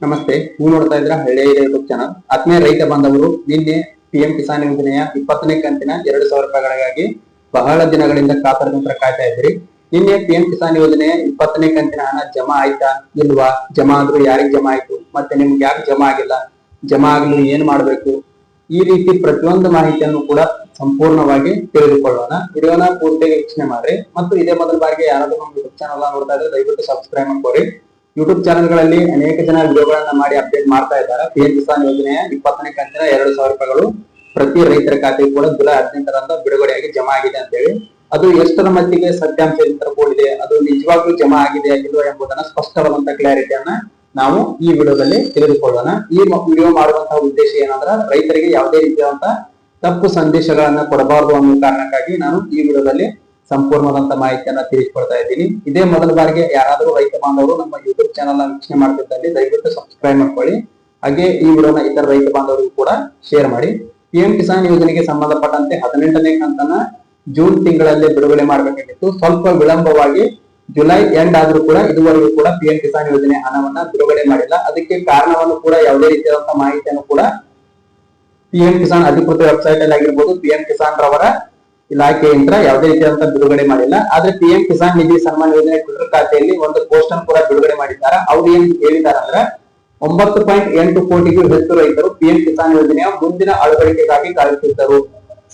ನಮಸ್ತೆ, ನೀವು ನೋಡ್ತಾ ಇದ್ರ ಹಳ್ಳಿಯ ಯೂಟ್ಯೂಬ್ ಚಾನಲ್ ಆತ್ಮೀಯ ರೈತ ಬಾಂಧವರು, ನಿನ್ನೆ ಪಿಎಂ ಕಿಸಾನ್ ಯೋಜನೆಯ ಇಪ್ಪತ್ತನೇ ಕಂತಿನ ಎರಡು ಸಾವಿರ ರೂಪಾಯಿಗಳಿಗಾಗಿ ಬಹಳ ದಿನಗಳಿಂದ ಕಾತರದಿಂದ ಕಾಯ್ತಾ ಇದ್ರಿ ನಿನ್ನೆ ಪಿಎಂ ಕಿಸಾನ್ ಯೋಜನೆಯ ಇಪ್ಪತ್ತನೇ ಕಂತಿನ ಹಣ ಜಮಾ ಆಯ್ತಾ, ಇಲ್ವಾ? ಜಮಾ ಆದ್ರೂ ಯಾರಿಗೆ ಜಮಾ ಆಯ್ತು? ಮತ್ತೆ ನಿಮ್ಗೆ ಯಾಕೆ ಜಮಾ ಆಗಿಲ್ಲ? ಜಮಾ ಆಗಲು ಏನ್ ಮಾಡ್ಬೇಕು? ಈ ರೀತಿ ಪ್ರತಿಯೊಂದು ಮಾಹಿತಿಯನ್ನು ಕೂಡ ಸಂಪೂರ್ಣವಾಗಿ ತಿಳಿದುಕೊಳ್ಳೋಣ. ವಿಡಿಯೋನ ಪೂರ್ತಿ ವೀಕ್ಷಣೆ ಮಾಡ್ರಿ. ಮತ್ತು ಇದೇ ಮೊದಲ ಬಾರಿಗೆ ಯಾರಾದರೂ ನಮ್ಮ ಯೂಟ್ಯೂಬ್ ಚಾನಲ್ ನೋಡ್ತಾ ಇದ್ರೆ ದಯವಿಟ್ಟು ಸಬ್ಸ್ಕ್ರೈಬ್ ಮಾಡ್ಕೊರಿ ಯೂಟ್ಯೂಬ್ ಚಾನೆಲ್ಗಳಲ್ಲಿ ಅನೇಕ ಜನ ವಿಡಿಯೋಗಳನ್ನ ಮಾಡಿ ಅಪ್ಡೇಟ್ ಮಾಡ್ತಾ ಇದ್ದಾರೆ. ಪಿಎಂ ಕಿಸಾನ್ ಯೋಜನೆಯ ಇಪ್ಪತ್ತನೇ ಕಂತಿನ ಎರಡು ಸಾವಿರ ರೂಪಾಯಿಗಳು ಪ್ರತಿ ರೈತರ ಖಾತೆಗೆ ಕೂಡ ಜುಲೈ ಹದಿನೆಂಟರಂದು ಬಿಡುಗಡೆಯಾಗಿ ಜಮಾ ಆಗಿದೆ ಅಂತ ಹೇಳಿ. ಅದು ಎಷ್ಟರ ಮಟ್ಟಿಗೆ ಸತ್ಯಾಂಶ ಕೂಡಿದೆ ಅದು ನಿಜವಾಗ್ಲೂ ಜಮಾ ಆಗಿದೆ ಇಲ್ವೋ ಎಂಬುದನ್ನ ಸ್ಪಷ್ಟವಾದಂತ ಕ್ಲಾರಿಟಿಯನ್ನ ನಾವು ಈ ವಿಡಿಯೋದಲ್ಲಿ ತಿಳಿದುಕೊಳ್ಳೋಣ. ಈ ವಿಡಿಯೋ ಮಾಡುವಂತಹ ಉದ್ದೇಶ ಏನಂದ್ರೆ ರೈತರಿಗೆ ಯಾವುದೇ ರೀತಿಯಾದಂತಹ ತಪ್ಪು ಸಂದೇಶಗಳನ್ನ ಕೊಡಬಾರದು ಅನ್ನೋ ಕಾರಣಕ್ಕಾಗಿ ನಾನು ಈ ವಿಡಿಯೋದಲ್ಲಿ ಸಂಪೂರ್ಣವಾದಂತ ಮಾಹಿತಿಯನ್ನ ತಿಳಿಸ್ಕೊಡ್ತಾ ಇದ್ದೀನಿ. ಇದೇ ಮೊದಲ ಬಾರಿಗೆ ಯಾರಾದರೂ ರೈತ ಬಾಂಧವರು ನಮ್ಮ ಯೂಟ್ಯೂಬ್ ಚಾನಲ್ ವೀಕ್ಷಣೆ ಮಾಡ್ತಿದ್ದಲ್ಲಿ ದಯವಿಟ್ಟು ಸಬ್ಸ್ಕ್ರೈಬ್ ಮಾಡ್ಕೊಳ್ಳಿ. ಹಾಗೆ ಈ ವಿಡಿಯೋನ ಇತರ ರೈತ ಬಾಂಧವರಿಗೂ ಕೂಡ ಶೇರ್ ಮಾಡಿ. ಪಿಎಂ ಕಿಸಾನ್ ಯೋಜನೆಗೆ ಸಂಬಂಧಪಟ್ಟಂತೆ ಹದಿನೆಂಟನೇ ಕಂತನ ಜೂನ್ ತಿಂಗಳಲ್ಲಿ ಬಿಡುಗಡೆ ಮಾಡಬೇಕಾಗಿತ್ತು. ಸ್ವಲ್ಪ ವಿಳಂಬವಾಗಿ ಜುಲೈ ಎಂಡ್ ಆದ್ರೂ ಕೂಡ ಇದುವರೆಗೂ ಕೂಡ ಪಿಎಂ ಕಿಸಾನ್ ಯೋಜನೆ ಹಣವನ್ನ ಬಿಡುಗಡೆ ಮಾಡಿಲ್ಲ. ಅದಕ್ಕೆ ಕಾರಣವನ್ನು ಕೂಡ ಯಾವುದೇ ರೀತಿಯಾದಂತಹ ಮಾಹಿತಿಯನ್ನು ಕೂಡ ಪಿಎಂ ಕಿಸಾನ್ ಅಧಿಕೃತ ವೆಬ್ಸೈಟ್ ಅಲ್ಲಿ ಆಗಿರ್ಬೋದು ಪಿಎಂ ಕಿಸಾನ್ ರವರ ಇಲಾಖೆಯಿಂದ ಯಾವುದೇ ರೀತಿಯಾದಂತಹ ಬಿಡುಗಡೆ ಮಾಡಿಲ್ಲ. ಆದ್ರೆ ಪಿಎಂ ಕಿಸಾನ್ ನಿಧಿ ಸನ್ಮಾನ್ ಯೋಜನೆ ಟ್ವಿಟರ್ ಖಾತೆಯಲ್ಲಿ ಒಂದು ಪೋಸ್ಟ್ ಅನ್ನು ಕೂಡ ಬಿಡುಗಡೆ ಮಾಡಿದ್ದಾರೆ. ಅವ್ರು ಏನ್ ಹೇಳಿದ್ದಾರೆ ಅಂದ್ರೆ ಒಂಬತ್ತು ಪಾಯಿಂಟ್ ಎಂಟು ಕೋಟಿಗೂ ಹೆಚ್ಚು ರೈತರು ಪಿಎಂ ಕಿಸಾನ್ ಯೋಜನೆಯ ಮುಂದಿನ ಅಳವಡಿಕೆಗಾಗಿ ಕಾಯುತ್ತಿದ್ದರು.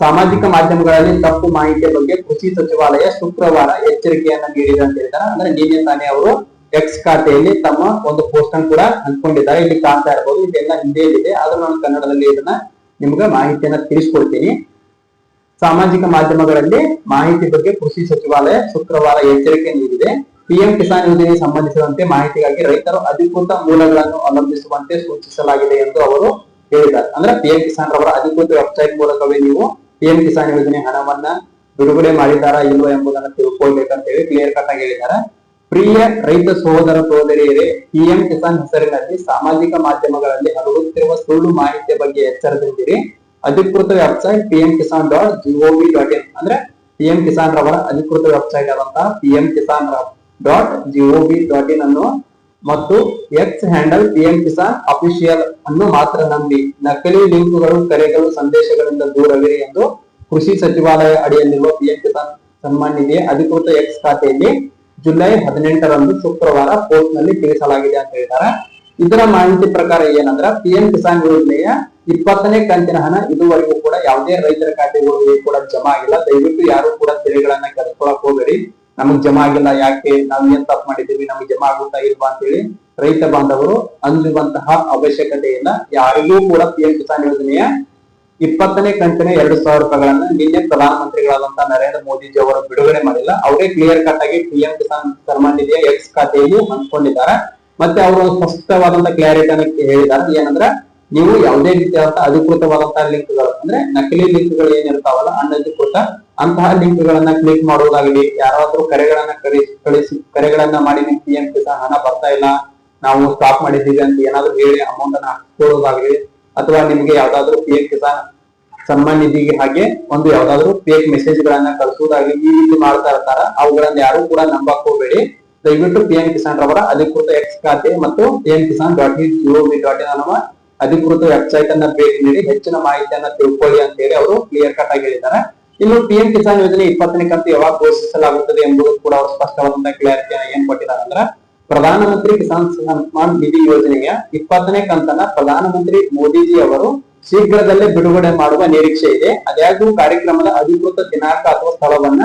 ಸಾಮಾಜಿಕ ಮಾಧ್ಯಮಗಳಲ್ಲಿ ತಪ್ಪು ಮಾಹಿತಿಯ ಬಗ್ಗೆ ಕೃಷಿ ಸಚಿವಾಲಯ ಶುಕ್ರವಾರ ಎಚ್ಚರಿಕೆಯನ್ನ ನೀಡಿದೆ ಅಂತ ಹೇಳಿದ್ದಾರೆ. ಅಂದ್ರೆ ನಿನ್ನೆ ತಾನೇ ಅವರು ಎಕ್ಸ್ ಖಾತೆಯಲ್ಲಿ ತಮ್ಮ ಒಂದು ಪೋಸ್ಟ್ ಅನ್ನು ಕೂಡ ಹಂಚ್ಕೊಂಡಿದ್ದಾರೆ ಇಲ್ಲಿ ಕಾಣ್ತಾ ಇರಬಹುದು ಇದೆಲ್ಲ ಹಿಂದಿಯಲ್ಲಿದೆ. ಆದ್ರೂ ನಾನು ಕನ್ನಡದಲ್ಲಿ ಇದನ್ನ ನಿಮ್ಗೆ ಮಾಹಿತಿಯನ್ನ ತಿಳಿಸ್ಕೊಡ್ತೀನಿ. ಸಾಮಾಜಿಕ ಮಾಧ್ಯಮಗಳಲ್ಲಿ ಮಾಹಿತಿ ಬಗ್ಗೆ ಕೃಷಿ ಸಚಿವಾಲಯ ಶುಕ್ರವಾರ ಎಚ್ಚರಿಕೆ ನೀಡಿದೆ. ಪಿಎಂ ಕಿಸಾನ್ ಯೋಜನೆಗೆ ಸಂಬಂಧಿಸಿದಂತೆ ಮಾಹಿತಿಗಾಗಿ ರೈತರು ಅಧಿಕೃತ ಮೂಲಗಳನ್ನು ಅವಲಂಬಿಸುವಂತೆ ಸೂಚಿಸಲಾಗಿದೆ ಎಂದು ಅವರು ಹೇಳಿದ್ದಾರೆ. ಅಂದ್ರೆ ಪಿಎಂ ಕಿಸಾನ್ ರವರ ಅಧಿಕೃತ ವೆಬ್ಸೈಟ್ ಮೂಲಕವೇ ನೀವು ಪಿಎಂ ಕಿಸಾನ್ ಯೋಜನೆ ಹಣವನ್ನ ಬಿಡುಗಡೆ ಮಾಡಿದ್ದಾರಾ ಇಲ್ವೋ ಎಂಬುದನ್ನು ತಿಳ್ಕೊಳ್ಬೇಕಂತ ಹೇಳಿ ಕ್ಲಿಯರ್ ಕಟ್ ಆಗಿ ಹೇಳಿದ್ದಾರೆ. ಪ್ರಿಯ ರೈತ ಸಹೋದರ ಸಹೋದರಿಯರೇ, ಪಿಎಂ ಕಿಸಾನ್ ಹೆಸರಿನಲ್ಲಿ ಸಾಮಾಜಿಕ ಮಾಧ್ಯಮಗಳಲ್ಲಿ ಹರಡುತ್ತಿರುವ ಸುಳ್ಳು ಮಾಹಿತಿಯ ಬಗ್ಗೆ ಎಚ್ಚರದಿಂದಿರಿ. ಅಧಿಕೃತ website P M Kisan dot G O V dot in. ಅಂದ್ರೆ ಪಿಎಂ ಕಿಸಾನ್ ರವರ ಅಧಿಕೃತ ವೆಬ್ಸೈಟ್ ಆದಂತಹ PM Kisan dot G O V dot in ಅನ್ನು ಮತ್ತು X handle P M Kisan official ಅನ್ನು ಮಾತ್ರ ನಂಬಿ. ನಕಲಿ ಲಿಂಕ್ಗಳು, ಕರೆಗಳು, ಸಂದೇಶಗಳಿಂದ ದೂರವಿರಿ ಎಂದು ಕೃಷಿ ಸಚಿವಾಲಯ ಅಡಿಯಲ್ಲಿರುವ ಪಿ ಎಂ ಕಿಸಾನ್ ಸನ್ಮಾನ್ ನಿಧಿಯ ಅಧಿಕೃತ ಎಕ್ಸ್ ಖಾತೆಯಲ್ಲಿ ಜುಲೈ ಹದಿನೆಂಟರಂದು ಶುಕ್ರವಾರ ಪೋಸ್ಟ್ನಲ್ಲಿ ತಿಳಿಸಲಾಗಿದೆ ಅಂತ ಹೇಳ್ತಾರೆ ಇದರ ಮಾಹಿತಿ ಪ್ರಕಾರ ಏನಂದ್ರ ಪಿಎಂ ಕಿಸಾನ್ ಯೋಜನೆಯ ಇಪ್ಪತ್ತನೇ ಕಂತಿನ ಹಣ ಇದುವರೆಗೂ ಕೂಡ ಯಾವುದೇ ರೈತರ ಖಾತೆಗಳಿಗೆ ಕೂಡ ಜಮಾ ಆಗಿಲ್ಲ. ದಯವಿಟ್ಟು ಯಾರು ಕೂಡ ತೆರೆಗಳನ್ನ ಕರೆಸ್ಕೊಳಕ್ ಹೋಗಬೇಡಿ. ನಮಗ್ ಜಮಾ ಆಗಿಲ್ಲ, ಯಾಕೆ? ನಾವು ಏನ್ ತಪ್ಪು ಮಾಡಿದೀವಿ ನಮಗ್ ಜಮಾ ಆಗುತ್ತಾ ಇಲ್ವಾ ಅಂತ ಹೇಳಿ ರೈತ ಬಾಂಧವರು ಅಂಜುವಂತಹ ಅವಶ್ಯಕತೆ ಇಲ್ಲ ಯಾರಿಗೂ ಕೂಡ ಪಿ ಎಂ ಕಿಸಾನ್ ಯೋಜನೆಯ ಇಪ್ಪತ್ತನೇ ಕಂತಿನ ಎರಡು ಸಾವಿರ ರೂಪಾಯಿಗಳನ್ನ ನಿನ್ನೆ ಪ್ರಧಾನಮಂತ್ರಿಗಳಾದಂತಹ ನರೇಂದ್ರ ಮೋದಿಜಿ ಅವರು ಬಿಡುಗಡೆ ಮಾಡಿಲ್ಲ. ಅವರೇ ಕ್ಲಿಯರ್ ಕಟ್ ಆಗಿ ಪಿ ಎಂ ಕಿಸಾನ್ ಸನ್ಮಾನ್ ನಿಧಿಯ ಎಕ್ಸ್ ಖಾತೆಯಲ್ಲಿ ಹಂಚ್ಕೊಂಡಿದ್ದಾರೆ. ಮತ್ತೆ ಅವರು ಸ್ಪಷ್ಟವಾದಂತ ಕ್ಲಾರಿಟಿಯನ್ನು ಹೇಳಿದ್ದಾರೆ. ಏನಂದ್ರೆ ನೀವು ಯಾವುದೇ ರೀತಿಯಾದಂತಹ ಅಧಿಕೃತವಾದಂತಹ ಲಿಂಕ್ಗಳು ಅಂದ್ರೆ ನಕಲಿ ಲಿಂಕ್ಗಳು ಏನಿರ್ತಾವಲ್ಲ, ಅನಧಿಕೃತ ಅಂತಹ ಲಿಂಕ್ಗಳನ್ನ ಕ್ಲಿಕ್ ಮಾಡುವುದಾಗಲಿ, ಯಾರಾದ್ರೂ ಕರೆಗಳನ್ನ ಕಳಿಸಿ ಕಳಿಸಿ, ಕರೆಗಳನ್ನ ಮಾಡಿ ನಿಮ್ ಪಿ ಹಣ ಬರ್ತಾ ಇಲ್ಲ, ನಾವು ಸ್ಟಾಪ್ ಮಾಡಿದ್ದೀವಿ ಅಂತ ಏನಾದ್ರು ಹೇಳಿ ಅಮೌಂಟ್ ಅನ್ನ ಹಾಕ್ಕೊಳ್ಳೋದಾಗ್ಲಿ ಅಥವಾ ನಿಮ್ಗೆ ಯಾವ್ದಾದ್ರು ಪಿ ಎಂ ಕಿಸಾನ್ ಸನ್ಮಾನ್ ನಿಧಿಗೆ ಹಾಗೆ ಒಂದು ಯಾವ್ದಾದ್ರು ಫೇಕ್ ಮೆಸೇಜ್ ಗಳನ್ನ ಕಳಿಸೋದಾಗ್ಲಿ ಈ ರೀತಿ ಮಾಡ್ತಾ ಇರ್ತಾರ, ಅವುಗಳನ್ನ ಯಾರು ಕೂಡ ನಂಬಕ್ ಹೋಗ್ಬೇಡಿ ದಯವಿಟ್ಟು ಪಿ ಎಂ ಕಿಸಾನ್ ರವರ ಅಧಿಕೃತ ಎಕ್ಸ್ ಖಾತೆ ಮತ್ತು P M Kisan dot in G O V dot in ಅನ್ನುವ ಅಧಿಕೃತ ವೆಬ್ಸೈಟ್ ಅನ್ನ ಭೇಟಿ ನೀಡಿ ಹೆಚ್ಚಿನ ಮಾಹಿತಿಯನ್ನ ತಿಳ್ಕೊಳ್ಳಿ ಅಂತ ಹೇಳಿ ಅವರು ಕ್ಲಿಯರ್ ಕಟ್ ಆಗಿ ಹೇಳಿದ್ದಾರೆ. ಇನ್ನು ಪಿ ಎಂ ಕಿಸಾನ್ ಯೋಜನೆ ಇಪ್ಪತ್ತನೇ ಕಂತು ಯಾವಾಗ ಘೋಷಿಸಲಾಗುತ್ತದೆ ಎಂಬುದು ಕೂಡ ಅವರು ಸ್ಪಷ್ಟವಾದಂತಹ ಕ್ಲಾರಿಟಿಯನ್ನು ಏನ್ ಕೊಟ್ಟಿದ್ದಾರೆ ಅಂದ್ರೆ ಪ್ರಧಾನಮಂತ್ರಿ ಕಿಸಾನ್ ಸನ್ಮಾನ್ ನಿಧಿ ಯೋಜನೆಯ ಇಪ್ಪತ್ತನೇ ಕಂತನ್ನ ಪ್ರಧಾನಮಂತ್ರಿ ಮೋದಿಜಿ ಅವರು ಶೀಘ್ರದಲ್ಲೇ ಬಿಡುಗಡೆ ಮಾಡುವ ನಿರೀಕ್ಷೆ ಇದೆ. ಅದ್ಯಾಗೂ ಕಾರ್ಯಕ್ರಮದ ಅಧಿಕೃತ ದಿನಾಂಕ ಅಥವಾ ಸ್ಥಳವನ್ನ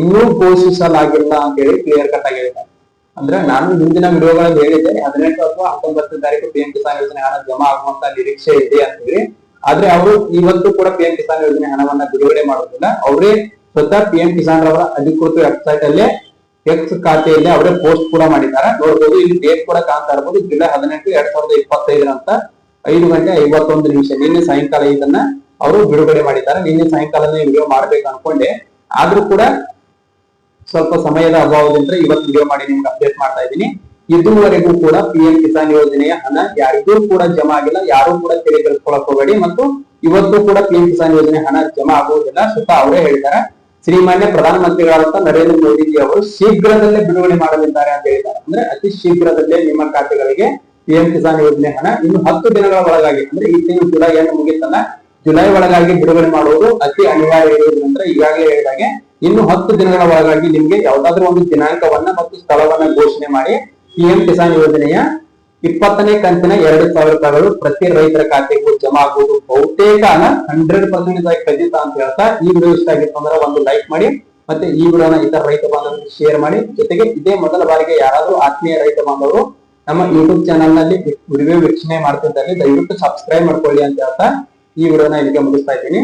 ಇನ್ನೂ ಘೋಷಿಸಲಾಗಿಲ್ಲ ಅಂತ ಹೇಳಿ ಕ್ಲಿಯರ್ ಕಟ್ ಆಗಿ ಹೇಳಿದ್ದಾರೆ. ಅಂದ್ರೆ ನಾನು ಮುಂದಿನ ವಿಡಿಯೋಗಳಲ್ಲಿ ಹೇಳಿದ್ದೆ, ಹದಿನೆಂಟು ಅಥವಾ ಹತ್ತೊಂಬತ್ತು ತಾರೀಕು ಪಿಎಂ ಕಿಸಾನ್ ಯೋಜನೆ ಹಣ ಜಮಾ ಆಗುವಂತ ನಿರೀಕ್ಷೆ ಇದೆ ಅಂತ ಹೇಳಿ ಆದ್ರೆ ಅವರು ಇವತ್ತು ಕೂಡ ಪಿ ಎಂ ಕಿಸಾನ್ ಯೋಜನೆ ಹಣವನ್ನ ಬಿಡುಗಡೆ ಮಾಡೋದಿಲ್ಲ. ಅವರೇ ಸ್ವತಃ ಪಿ ಎಂ ಕಿಸಾನ್ ರವರ ಅಧಿಕೃತ ವೆಬ್ಸೈಟ್ ಅಲ್ಲಿ ಎಕ್ಸ್ ಖಾತೆಯಲ್ಲಿ ಅವರೇ ಪೋಸ್ಟ್ ಕೂಡ ಮಾಡಿದ್ದಾರೆ. ನೋಡ್ಬೋದು, ಇಲ್ಲಿ ಡೇಟ್ ಕೂಡ ಕಾಣ್ತಾ ಇರಬಹುದು ಜುಲೈ ಹದಿನೆಂಟು, ಎರಡ್ ಸಾವಿರದ ಇಪ್ಪತ್ತೈದರಂತ ಐದು ಗಂಟೆ ಐವತ್ತೊಂದು ನಿಮಿಷ ನಿನ್ನೆ ಸಾಯಂಕಾಲ ಇದನ್ನ ಅವರು ಬಿಡುಗಡೆ ಮಾಡಿದ್ದಾರೆ. ನಿನ್ನೆ ಸಾಯಂಕಾಲನೇ ವಿಡಿಯೋ ಮಾಡ್ಬೇಕು ಅನ್ಕೊಂಡೆ. ಆದ್ರೂ ಕೂಡ ಸ್ವಲ್ಪ ಸಮಯದ ಅಭಾವದಿಂದ ಇವತ್ತು ವಿಡಿಯೋ ಮಾಡಿ ನಿಮ್ಗೆ ಅಪ್ಡೇಟ್ ಮಾಡ್ತಾ ಇದ್ದೀನಿ. ಇದುವರೆಗೂ ಕೂಡ ಪಿಎಂ ಕಿಸಾನ್ ಯೋಜನೆಯ ಹಣ ಯಾರಿಗೂ ಕೂಡ ಜಮಾ ಆಗಿಲ್ಲ, ಯಾರು ಕೂಡ ತೆರೆ ಕಳ್ಸ್ಕೊಳಕ್ ಹೋಗಬೇಡಿ ಮತ್ತು ಇವತ್ತು ಕೂಡ ಪಿಎಂ ಕಿಸಾನ್ ಯೋಜನೆ ಹಣ ಜಮಾ ಆಗುವುದಿಲ್ಲ ಸ್ವತಃ ಅವರೇ ಹೇಳ್ತಾರೆ. ಶ್ರೀಮಾನ್ಯ ಪ್ರಧಾನಮಂತ್ರಿಗಳಾದಂತ ನರೇಂದ್ರ ಮೋದಿಜಿ ಅವರು ಶೀಘ್ರದಲ್ಲೇ ಬಿಡುಗಡೆ ಮಾಡಲಿದ್ದಾರೆ ಅಂತ ಹೇಳಿದ್ದಾರೆ. ಅಂದ್ರೆ ಅತಿ ಶೀಘ್ರದಲ್ಲೇ ನಿಮ್ಮ ಖಾತೆಗಳಿಗೆ ಪಿ ಎಂ ಕಿಸಾನ್ ಯೋಜನೆ ಹಣ ಇನ್ನು ಹತ್ತು ದಿನಗಳ ಒಳಗಾಗಿ, ಅಂದ್ರೆ ಈ ತಿಂಗಳು ಜುಲೈ ಏನು ಮುಗಿತಲ್ಲ ಜುಲೈ ಒಳಗಾಗಿ ಬಿಡುಗಡೆ ಮಾಡುವುದು ಅತಿ ಅನಿವಾರ್ಯ ಇರುವುದರಿಂದ ಈಗಾಗಲೇ ಹೇಳಿದಾಗೆ ಇನ್ನು ಹತ್ತು ದಿನಗಳ ಒಳಗಾಗಿ ನಿಮ್ಗೆ ಯಾವ್ದಾದ್ರು ಒಂದು ದಿನಾಂಕವನ್ನ ಮತ್ತು ಸ್ಥಳವನ್ನ ಘೋಷಣೆ ಮಾಡಿ ಪಿಎಂ ಕಿಸಾನ್ ಯೋಜನೆಯ ಇಪ್ಪತ್ತನೇ ಕಂತಿನ ಎರಡು ಸಾವಿರ ರೂಪಾಯಿಗಳು ಪ್ರತಿ ರೈತರ ಖಾತೆಗೂ ಜಮಾ ಆಗುವುದು ಬಹುತೇಕ ಹಂಡ್ರೆಡ್ ಪರ್ಸೆಂಟ್ ಖಚಿತ ಅಂತ ಹೇಳ್ತಾ ಈ ವಿಡಿಯೋ ಇಷ್ಟ ಆಗಿತ್ತು ಅಂದ್ರೆ ಒಂದು ಲೈಕ್ ಮಾಡಿ ಮತ್ತೆ ಈ ವಿಡಿಯೋನ ಇತರ ರೈತ ಬಾಂಧವರಿಗೆ ಶೇರ್ ಮಾಡಿ. ಜೊತೆಗೆ ಇದೇ ಮೊದಲ ಬಾರಿಗೆ ಯಾರಾದರೂ ಆತ್ಮೀಯ ರೈತ ಬಾಂಧವರು ನಮ್ಮ ಯೂಟ್ಯೂಬ್ ಚಾನಲ್ನಲ್ಲಿ ವಿಡಿಯೋ ವೀಕ್ಷಣೆ ಮಾಡ್ತಿದ್ದಲ್ಲಿ ದಯವಿಟ್ಟು ಸಬ್ಸ್ಕ್ರೈಬ್ ಮಾಡ್ಕೊಳ್ಳಿ ಅಂತ ಹೇಳ್ತಾ ಈ ವಿಡಿಯೋನ ಇಲ್ಲಿಗೆ ಮುಗಿಸ್ತಾ ಇದ್ದೀನಿ.